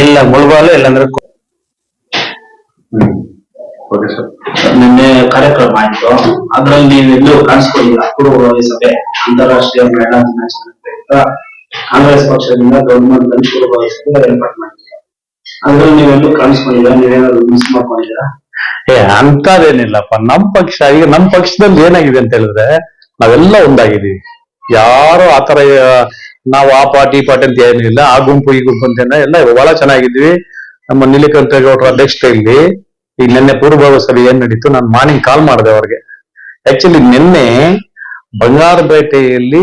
ಇಲ್ಲ ಮುಳುಬಾಲು ಇಲ್ಲಾಂದ್ರೆ okay sir ನಿನ್ನೆ ಕಾರ್ಯಕ್ರಮ ಆಯ್ತು. ಅದ್ರಲ್ಲಿ ನೀವೆಲ್ಲೂ ಕಾಣಿಸ್ಕೊಂಡಿಲ್ಲ. ಪೂರ್ವಭಾವಿ ಸಭೆ ಅಂತಾರಾಷ್ಟ್ರೀಯ ಮಹಿಳಾ ದಿನಾಚರಣೆ ಪ್ರಯುಕ್ತ ಕಾಂಗ್ರೆಸ್ ಪಕ್ಷದಿಂದ ಗೌರ್ಮೆಂಟ್ ಅಲ್ಲಿ ಪೂರ್ವಭಾವಿ ಸಭೆ ಏರ್ಪಾಟ್ ಮಾಡಿದ್ರು. ಅದ್ರಲ್ಲಿ ನೀವೆಲ್ಲೂ ಕಾಣಿಸ್ಕೊಂಡಿಲ್ಲ ನೀವೇನಾದ್ರು ಮಿಸ್ ಮಾಡ್ಕೊಂಡಿದ್ದೀರಾ? ಏ ಅಂತದೇನಿಲ್ಲಪ್ಪ ನಮ್ ಪಕ್ಷ ಈಗ ನಮ್ ಪಕ್ಷದಲ್ಲಿ ಏನಾಗಿದೆ ಅಂತ ಹೇಳಿದ್ರೆ ನಾವೆಲ್ಲ ಒಂದಾಗಿದ್ದೀವಿ. ಯಾರು ಆತರ ನಾವು ಆ ಪಾರ್ಟಿ ಪಾರ್ಟಿ ಅಂತ ಏನಿಲ್ಲ ಆ ಗುಂಪು, ಈ ಗುಂಪು ಅಂತ ಎಲ್ಲ ಬಹಳ ಚೆನ್ನಾಗಿದ್ವಿ ನಮ್ಮ ನೀಲಕಂಠೇಗೌಡರ ಅಧ್ಯಕ್ಷತೆಯಲ್ಲಿ ಈಗ ನಿನ್ನೆ ಪೂರ್ವಭಾವ ಸಭೆ ಏನ್ ನಡೀತು? ನಾನು ಮಾರ್ನಿಂಗ್ ಕಾಲ್ ಮಾಡಿದೆ ಅವ್ರಿಗೆ. ಆಕ್ಚುಲಿ ನಿನ್ನೆ ಬಂಗಾರಪೇಟೆಯಲ್ಲಿ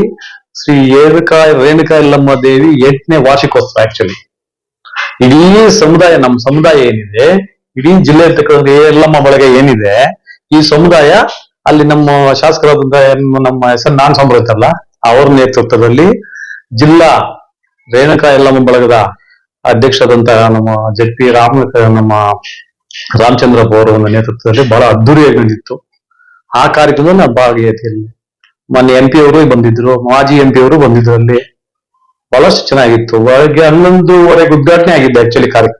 ಶ್ರೀ ಏರುಕಾ ರೇಣುಕಾ ಯಲ್ಲಮ್ಮ ದೇವಿ ಎಂಟನೇ ವಾರ್ಷಿಕೋತ್ಸವ ಆಕ್ಚುಲಿ ಇಡೀ ಸಮುದಾಯ, ನಮ್ಮ ಸಮುದಾಯ ಏನಿದೆ, ಇಡೀ ಜಿಲ್ಲೆ ಇರ್ತಕ್ಕಂಥ ಎಲ್ಲಮ್ಮ ಬಳಗ ಏನಿದೆ, ಈ ಸಮುದಾಯ ಅಲ್ಲಿ ನಮ್ಮ ಶಾಸಕರಾದಂತ ಏನು ನಮ್ಮ ಹೆಸರು ನಾನ್ ಸಂಭ್ರತಲ್ಲ ಅವ್ರ ನೇತೃತ್ವದಲ್ಲಿ ಜಿಲ್ಲಾ ರೇಣುಕಾ ಯಲ್ಲಮ್ಮ ಬಳಗದ ಅಧ್ಯಕ್ಷರಾದಂತಹ ನಮ್ಮ ಜೆ ಪಿ ರಾಮ ನಮ್ಮ ರಾಮಚಂದ್ರಪ್ಪ ಅವರ ಒಂದು ನೇತೃತ್ವದಲ್ಲಿ ಬಹಳ ಅದ್ದೂರಿಯಾಗಿ ನಡೆದಿತ್ತು. ಆ ಕಾರ್ಯಕ್ರಮದಲ್ಲಿ ಭಾಗಿಯಾಗಿದ್ದೀನಿ ಮೊನ್ನೆ ಎಂ ಪಿ ಅವರು ಬಂದಿದ್ರು, ಮಾಜಿ ಎಂ ಪಿ ಅವರು ಬಂದಿದ್ರು. ಅಲ್ಲಿ ಬಹಳಷ್ಟು ಚೆನ್ನಾಗಿತ್ತು. ಬೆಳಗ್ಗೆ ಹನ್ನೊಂದುವರೆಗೆ ಉದ್ಘಾಟನೆ ಆಗಿದ್ದು ಆಕ್ಚುಲಿ ಕಾರ್ಯಕ್ರಮ.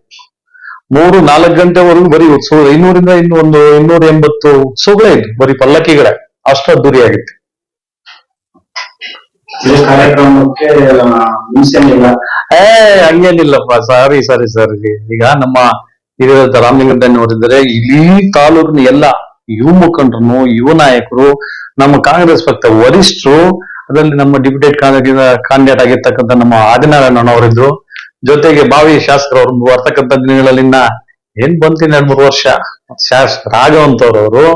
ಮೂರು, ನಾಲ್ಕು ಗಂಟೆವರೆಗೂ ಬರೀ ಉತ್ಸವ ಇನ್ನೂರಿಂದ ಇನ್ನೂ ಒಂದು ಇನ್ನೂರ ಎಂಬತ್ತು ಉತ್ಸವಗಳೇ ಇತ್ತು ಬರೀ ಪಲ್ಲಕ್ಕಿಗಳೇ. ಅಷ್ಟು ಅದ್ದೂರಿ ಆಗಿತ್ತು ಈ ಕಾರ್ಯಕ್ರಮಕ್ಕೆ ಏ, ಹಂಗೇನಿಲ್ಲಪ್ಪ. ಸಾರಿ ಸಾರಿ ಸರಿ ಈಗ ನಮ್ಮ ಹಿರಿಯ ರಾಮಲಿಂಗಡ್ಡನ್ ನೋಡಿದ್ರೆ ಇಡೀ ತಾಲೂಕಿನ ಎಲ್ಲ ಯುವ ಮುಖಂಡರು, ಯುವ ನಾಯಕರು, ನಮ್ಮ ಕಾಂಗ್ರೆಸ್ ಪಕ್ಷ ವರಿಷ್ಠರು, ಅದರಲ್ಲಿ ನಮ್ಮ ಡಿಪ್ಯೂಟೇಟ್ ಕ್ಯಾಂಡಿಡೇಟ್ ಆಗಿರ್ತಕ್ಕಂಥ ನಮ್ಮ ಆದಿನಾರಾಯಣ ಅವರಿದ್ರು. ಜೊತೆಗೆ ಬಾವಿ ಶಾಸಕರು ಅವ್ರು ಬರ್ತಕ್ಕಂಥ ದಿನಗಳಲ್ಲಿ ಏನ್ ಬಂತೀನಿ ಎರಡ್ ಮೂರು ವರ್ಷ? ಶಾಸಕ ರಾಘವಂತವ್ರವರು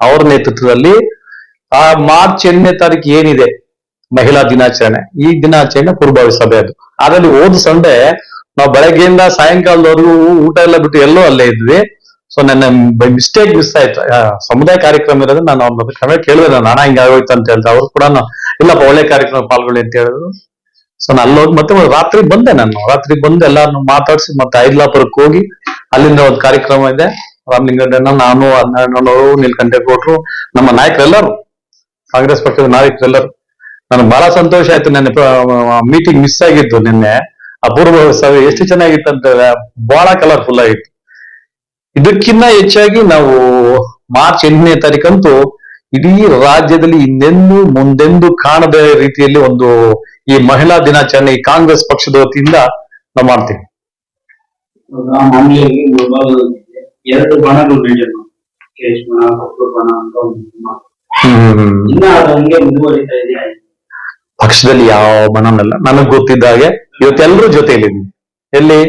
ಅವ್ರ ನೇತೃತ್ವದಲ್ಲಿ, ಆ, ಮಾರ್ಚ್ ಎಂಟನೇ ತಾರೀಕು ಏನಿದೆ? ಮಹಿಳಾ ದಿನಾಚರಣೆ. ಈ ದಿನಾಚರಣೆ ಪೂರ್ವಭಾವಿ ಸಭೆ ಅದು. ಅದರಲ್ಲಿ ಹೋದ ಸಂಡೆ ನಾವು ಬೆಳಗ್ಗೆಯಿಂದ ಸಾಯಂಕಾಲದವರೆಗೂ ಊಟ ಎಲ್ಲ ಬಿಟ್ಟು ಎಲ್ಲೋ ಅಲ್ಲೇ ಇದ್ವಿ. ಸೊ ನನ್ನ ಮಿಸ್ಟೇಕ್ ಮಿಸ್ ಆಯ್ತು. ಸಮುದಾಯ ಕಾರ್ಯಕ್ರಮ ಇರೋದು ನಾನು ಅವ್ರ ಕ್ರಮ ಕೇಳಿದೆ. ನಾನು ಹಣ ಹಿಂಗೆ ಆಗೋಯ್ತು ಅಂತ ಹೇಳಿದ್ರೆ ಅವ್ರು ಕೂಡ, ಇಲ್ಲಪ್ಪ, ಒಳ್ಳೆ ಕಾರ್ಯಕ್ರಮ ಪಾಲ್ಗೊಳ್ಳಿ ಅಂತ ಹೇಳಿದ್ರು. ಸೊ ನಾನು ಅಲ್ಲಿ ಹೋಗಿ ಮತ್ತೆ ರಾತ್ರಿ ಬಂದೆ ನಾನು. ರಾತ್ರಿ ಬಂದು ಎಲ್ಲಾರನ್ನು ಮಾತಾಡಿಸಿ ಮತ್ತೆ ಐದ್ಲಾಪುರಕ್ಕೆ ಹೋಗಿ ಅಲ್ಲಿಂದ ಒಂದು ಕಾರ್ಯಕ್ರಮ ಇದೆ. ರಾಮಲಿಂಗಣ್ಣ ನಾನು ನಾರಾಯಣನವರು ಕೊಟ್ರು ನಮ್ಮ ನಾಯಕರೆಲ್ಲರೂ, ಕಾಂಗ್ರೆಸ್ ಪಕ್ಷದ ನಾಯಕರೆಲ್ಲರೂ ನನಗೆ ಬಹಳ ಸಂತೋಷ ಆಯ್ತು. ನನ್ನ ಮೀಟಿಂಗ್ ಮಿಸ್ ಆಗಿತ್ತು ನಿನ್ನೆ. ಅಪೂರ್ವ ಸಭೆ ಎಷ್ಟು ಚೆನ್ನಾಗಿತ್ತು ಅಂತ ಬಹಳ ಕಲರ್ಫುಲ್ ಆಗಿತ್ತು. ಇದಕ್ಕಿನ್ನ ಹೆಚ್ಚಾಗಿ ನಾವು ಮಾರ್ಚ್ ಎಂಟನೇ ತಾರೀಕಂತೂ ಇಡೀ ರಾಜ್ಯದಲ್ಲಿ ಇನ್ನೆಂದು ಮುಂದೆಂದು ಕಾಣದ ರೀತಿಯಲ್ಲಿ ಒಂದು ಈ ಮಹಿಳಾ ದಿನಾಚರಣೆ ಈ ಕಾಂಗ್ರೆಸ್ ಪಕ್ಷದ ವತಿಯಿಂದ ನಾವು ಮಾಡ್ತೀವಿ. ಎರಡು ಬಣಗಳು ನಡೆಯೋದು ಕೇಶ್ ಬಣ ಕಪ್ಪು ಬಣ ಅಂತ ಪಕ್ಷದಲ್ಲಿ ಯಾವ ಮನನಲ್ಲ. ನನಗ್ ಗೊತ್ತಿದ್ದ ಹಾಗೆ ಇವತ್ತೆಲ್ಲರೂ ಜೊತೆಯಲ್ಲಿ ಎಲ್ಲಿ?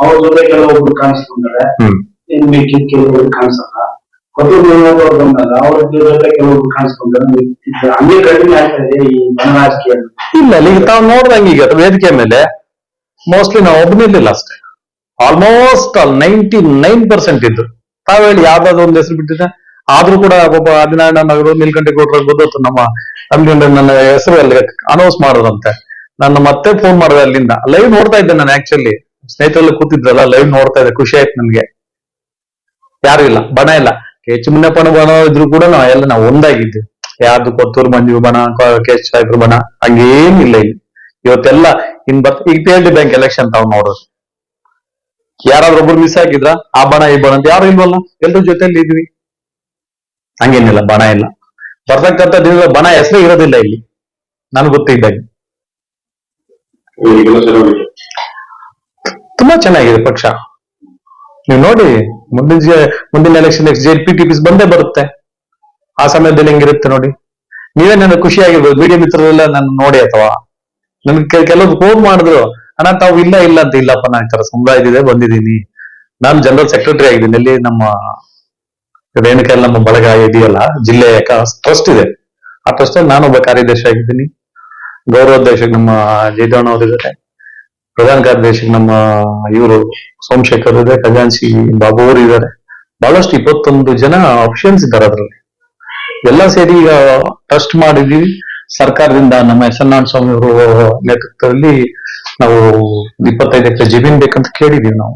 ಅವ್ರ ಜೊತೆ ಕೆಲವೊಬ್ರು ಕೆಲವೊಬ್ರು ಕಾಣಿಸಲ್ಲ. ಬಂದಾಗ ಅವ್ರ ಜೊತೆ ಕೆಲವೊಬ್ರು ಹಂಗೆ ಆಗ್ತಾ ಇದೆ ಈ ಇಲ್ಲ ಈಗ ತಾವ್ ನೋಡ್ದಂಗೆ ಈಗ ವೇದಿಕೆ ಮೇಲೆ ಮೋಸ್ಟ್ಲಿ ನಾವು ಒಬ್ಬನಿರ್ಲಿಲ್ಲ ಅಷ್ಟೇ. Almost all ninety nine percent ಇದ್ರು. ತಾವ್ ಹೇಳಿ ಯಾವ್ದಾದ್ರು ಒಂದ್ ಹೆಸರು ಬಿಟ್ಟಿದೆ ಆದ್ರೂ ಕೂಡ ಒಬ್ಬ ಆದಿನಾರಾಯಣ ನಗರ ನೀಲ್ಕಂಠೇಗೌಡರ ಗೊತ್ತು ನಮ್ಮ ಅಲ್ಲಿ ನನ್ನ ಹೆಸರು ಅಲ್ಲಿ ಅನೌನ್ಸ್ ಮಾಡೋದಂತೆ ನನ್ನ ಮತ್ತೆ ಫೋನ್ ಮಾಡಿದೆ ಅಲ್ಲಿಂದ. ಲೈವ್ ನೋಡ್ತಾ ಇದ್ದೆ ನಾನು ಆಕ್ಚುಲಿ ಸ್ನೇಹಿತರೆಲ್ಲ ಕೂತಿದ್ರಲ್ಲ ಲೈವ್ ನೋಡ್ತಾ ಇದ್ದೆ. ಖುಷಿ ಆಯ್ತು ನನ್ಗೆ. ಯಾರು ಇಲ್ಲ, ಬಣ ಇಲ್ಲ. ಕೆ ಎಚ್ ಮುನ್ನಪ್ಪನ ಬಣ ಇದ್ರು ಕೂಡ ನಾವು ಎಲ್ಲ ನಾವು ಒಂದಾಗಿದ್ವಿ. ಯಾರ್ದು ಕೊತ್ತೂರು ಮಂಜು ಬಣ, ಕೆ ಎಚ್ ಸಾಹೇಬ್ರ ಬಣ ಹಂಗೇನಿಲ್ಲ ಇಲ್ಲಿ ಇವತ್ತೆಲ್ಲ ಇನ್ ಬತ್ ಈಗ P L D bank election ತಾವ್ ನೋಡೋದು. ಯಾರಾದ್ರೂ ಒಬ್ರು ಮಿಸ್ ಆಗಿದ್ರ? ಆ ಬಣ, ಈ ಬಣ ಅಂತ ಯಾರು ಇಲ್ವಲ್ಲ? ಎಲ್ರ ಜೊತೆಲಿ ಇದ್ವಿ. ಹಂಗೇನಿಲ್ಲ ಬಣ ಇಲ್ಲ. ಬರ್ತಕ್ಕಂತ ದಿನದ ಬಣ ಹೆಸರೇ ಇರೋದಿಲ್ಲ ಇಲ್ಲಿ. ನನ್ಗೆ ಗೊತ್ತಿದ್ದಾಗ. ತುಂಬಾ ಚೆನ್ನಾಗಿದೆ ಪಕ್ಷ. ನೀವು ನೋಡಿ ಮುಂದಿನ ಮುಂದಿನ election J P T Ps ಬಂದೇ ಬರುತ್ತೆ. ಆ ಸಮಯದಲ್ಲಿ ಹೆಂಗಿರುತ್ತೆ ನೋಡಿ. ನೀವೇ ನನಗೆ ಖುಷಿ ಆಗಿರ್ಬೋದು ಮೀಡಿಯಾ ಮಿತ್ರರೆಲ್ಲ ನಾನು ನೋಡಿ ಅಥವಾ? ನನ್ಗೆ ಕೆಲವು ಫೋನ್ ಮಾಡಿದ್ರು ಅಣ್ಣ ತಾವು ಇಲ್ಲ ಇಲ್ಲ ಅಂತ ಇಲ್ಲಪ್ಪ ನಾನು ಈ ಇದ್ದಿದೆ ಬಂದಿದ್ದೀನಿ. ನಾನು ಜನರಲ್ ಸೆಕ್ರೆಟರಿ ಆಗಿದ್ದೀನಿ. ಇಲ್ಲಿ ನಮ್ಮ ರೇಣುಕಲ್ ನಮ್ಮ ಬಳಗ ಇದೆಯಲ್ಲ ಜಿಲ್ಲೆಯ ಟ್ರಸ್ಟ್ ಇದೆ. ಆ ಟ್ರಸ್ಟ್ ಅಲ್ಲಿ ನಾನೊಬ್ಬ ಕಾರ್ಯದರ್ಶಿ ಆಗಿದ್ದೀನಿ. ಗೌರವಾಧ್ಯಕ್ಷ ನಮ್ಮ ಜಯದವಣ್ಣ ಅವರಿದ್ದಾರೆ ಪ್ರಧಾನ ಕಾರ್ಯದರ್ಶಿ ನಮ್ಮ ಇವರು ಸೋಮಶೇಖರ್ ಇದೆ ಖಜಾನ್ಸಿ ಬಾಬು ಅವರು ಇದ್ದಾರೆ. ಬಹಳಷ್ಟು ಇಪ್ಪತ್ತೊಂದು ಜನ ಆಪ್ಷನ್ಸ್ ಇದ್ದಾರೆ ಅದರಲ್ಲಿ. ಎಲ್ಲ ಸೇರಿ ಈಗ ಟ್ರಸ್ಟ್ ಮಾಡಿದೀವಿ. ಸರ್ಕಾರದಿಂದ ನಮ್ಮ ಎಸ್ ಎನ್ ನಾರಾಯಣ ಸ್ವಾಮಿ ಅವರು ನೇತೃತ್ವದಲ್ಲಿ ನಾವು ಇಪ್ಪತ್ತೈದು ಎಕರೆ ಜಮೀನ್ ಬೇಕಂತ ಕೇಳಿದೀವಿ ನಾವು.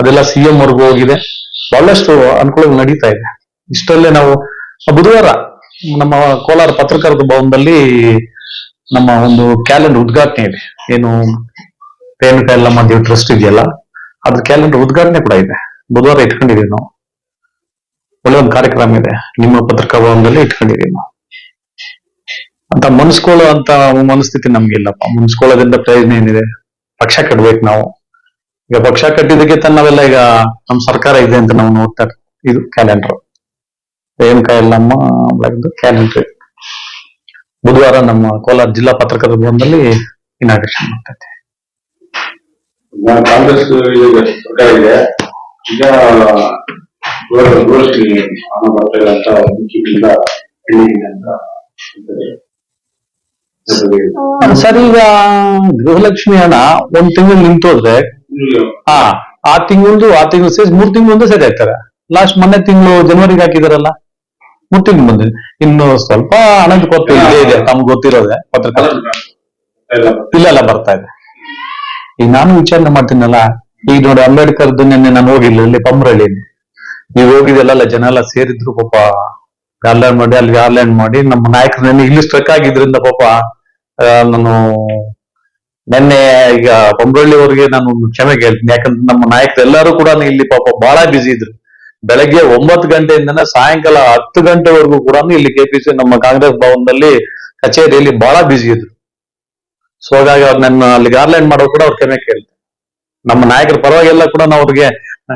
ಅದೆಲ್ಲ ಸಿಎಂ ವರ್ಗೂ ಹೋಗಿದೆ. ಬಹಳಷ್ಟು ಅನುಕೂಲ ನಡೀತಾ ಇದೆ. ಇಷ್ಟರಲ್ಲೇ ನಾವು ಬುಧವಾರ ನಮ್ಮ ಕೋಲಾರ ಪತ್ರಕರ್ತ ಭವನದಲ್ಲಿ ನಮ್ಮ ಒಂದು ಕ್ಯಾಲೆಂಡರ್ ಉದ್ಘಾಟನೆ ಇದೆ. ಏನು ರೇಣುಕಾ ಎಲ್ಲ ದೇವ್ ಟ್ರಸ್ಟ್ ಇದೆಯಲ್ಲ ಅದ್ರ ಕ್ಯಾಲೆಂಡರ್ ಉದ್ಘಾಟನೆ ಕೂಡ ಇದೆ. ಬುಧವಾರ ಇಟ್ಕೊಂಡಿದೀವಿ ನಾವು. ಒಳ್ಳೆ ಒಂದು ಕಾರ್ಯಕ್ರಮ ಇದೆ. ನಿಮ್ಮ ಪತ್ರಿಕಾ ಭವನದಲ್ಲಿ ಇಟ್ಕೊಂಡಿದೀವಿ ನಾವು. ಅಂತ ಮನಸ್ಕೊಳ್ಳೋ ಅಂತ ಮನಸ್ಥಿತಿ ನಮ್ಗೆ ಇಲ್ಲಪ್ಪ. ಮನಸ್ಕೊಳ್ಳೋದ್ರಿಂದ ಪ್ರಯೋಜನ ಏನಿದೆ? ಪಕ್ಷ ಕಟ್ಬೇಕು ನಾವು. ಈಗ ಪಕ್ಷ ಕಟ್ಟಿದ್ದಕ್ಕೆ ನಾವೆಲ್ಲ ಈಗ ನಮ್ಮ ಸರ್ಕಾರ ಇದೆ ಅಂತ ನಾವು ನೋಡ್ತಾ ಇದು ಕ್ಯಾಲೆಂಡರ್ ರೇಣುಕಾ ಎಲ್ಲಮ್ಮ ಕ್ಯಾಲೆಂಡ್ರಿ ಬುಧವಾರ ನಮ್ಮ ಕೋಲಾರ ಜಿಲ್ಲಾ ಪತ್ರಕರ್ತರ ಭವನದಲ್ಲಿ ಇನಾಗ್ರೇಷನ್ ಮಾಡ್ತೈತೆ ಕಾಂಗ್ರೆಸ್ ಸರ್ಕಾರ ಇದೆ. ಈಗ ಗೋಷ್ಠಿ ಹಣ ಬರ್ತಾ ಇಲ್ಲ ಅಂತ ಮುಖ್ಯದಿಂದ. ಸರ್ ಈಗ ಗೃಹಲಕ್ಷ್ಮಿ ಹಣ ಒಂದ್ ತಿಂಗಳು ನಿಂತೋದ್ರೆ ಹಾ ಆ ತಿಂಗಳು ಆ ತಿಂಗಳು ಸೇರಿ ಮೂರ್ ತಿಂಗಳು ಸರಿ ಆಯ್ತಾರೆ ಲಾಸ್ಟ್ ಮೊನ್ನೆ ತಿಂಗಳು ಜನವರಿಗೆ ಹಾಕಿದಾರಲ್ಲ? ಮೂರ್ ಬಂದಿದೆ ಮುಂದೆ. ಇನ್ನು ಸ್ವಲ್ಪ ಹಣದ ಕೊರತೆ ಇದೇ ಇದೆ ತಮ್ಗೆ ಗೊತ್ತಿರೋದೆ ಪತ್ರಕರ್ತ ಇಲ್ಲ. ಎಲ್ಲ ಬರ್ತಾ ಇದೆ. ಈಗ ನಾನು ವಿಚಾರಣೆ ಮಾಡ್ತೀನಲ್ಲ ಈಗ ನೋಡಿ ಅಂಬೇಡ್ಕರ್ದು ನಿನ್ನೆ ನಾನು ಹೋಗಿಲ್ಲ ಇಲ್ಲಿ ಪಂಬ್ರಳ್ಳಿ ನೀವು ಹೋಗಿದ್ದೆಲ್ಲ ಜನ ಎಲ್ಲ ಸೇರಿದ್ರು ಪಾಪ. ಆನ್ಲೈನ್ ಮಾಡಿ ಅಲ್ಲಿ ಆನ್ಲೈನ್ ಮಾಡಿ ನಮ್ಮ ನಾಯಕರು ನನಗೆ ಇಲ್ಲಿ ಸ್ಟ್ರಕ್ ಆಗಿದ್ರಿಂದ ಪಾಪ ನಾನು ನೆನ್ನೆ ಈಗ ಪಂಬ್ರಳ್ಳಿವರೆಗೆ ನಾನು ಒಂದು ಕ್ಷಮೆ ಕೇಳ್ತೀನಿ ಯಾಕಂದ್ರೆ ನಮ್ಮ ನಾಯಕರು ಎಲ್ಲರೂ ಕೂಡ ಇಲ್ಲಿ ಪಾಪ ಬಹಳ ಬಿಸಿ ಇದ್ರು. ಬೆಳಗ್ಗೆ ಒಂಬತ್ತು ಗಂಟೆಯಿಂದನೇ ಸಾಯಂಕಾಲ ಹತ್ತು ಗಂಟೆವರೆಗೂ ಕೂಡ ಇಲ್ಲಿ ಕೆಪಿಸಿ ನಮ್ಮ ಕಾಂಗ್ರೆಸ್ ಭವನದಲ್ಲಿ ಕಚೇರಿಯಲ್ಲಿ ಬಹಳ ಬ್ಯುಸಿ ಇದ್ರು. ಸೊ ಹಾಗಾಗಿ ಅವ್ರು ನನ್ನ ಅಲ್ಲಿ ಆನ್ಲೈನ್ ಮಾಡೋ ಕೂಡ ಅವ್ರು ಕ್ಷಮೆ ಕೇಳ್ತಾರೆ. ನಮ್ಮ ನಾಯಕರ ಪರವಾಗಿಲ್ಲ ಕೂಡ ನಾವು ಅವ್ರಿಗೆ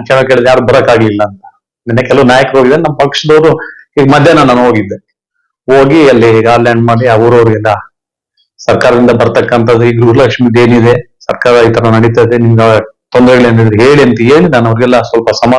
ಕ್ಷಮೆ ಕೇಳಿದೆ, ಯಾರು ಬರಕ್ಕಾಗ್ಲಿಲ್ಲ ಅಂತ. ನಿನ್ನೆ ಕೆಲವು ನಾಯಕರು ಹೋಗಿದ್ದಾರೆ, ನಮ್ಮ ಪಕ್ಷದವರು ಈಗ ಮಧ್ಯಾಹ್ನ ನಾನು ಹೋಗಿದ್ದೆ. ಹೋಗಿ ಅಲ್ಲಿ ಗಾರ್ಲ್ಯಾಂಡ್ ಮಾಡಿ ಆ ಸರ್ಕಾರದಿಂದ ಬರ್ತಕ್ಕಂಥದ್ದು ಈ ಗೃಹಲಕ್ಷ್ಮಿ ಏನಿದೆ ಸರ್ಕಾರ ಈ ತರ ನಡೀತದೆ ನಿಮ್ಗೆ ತೊಂದರೆಗಳೇನಿದ್ರೆ ಹೇಳಿ ಅಂತ ಹೇಳಿ ನಾನು ಅವ್ರಿಗೆಲ್ಲ ಸ್ವಲ್ಪ ಸಮಾಧಾನ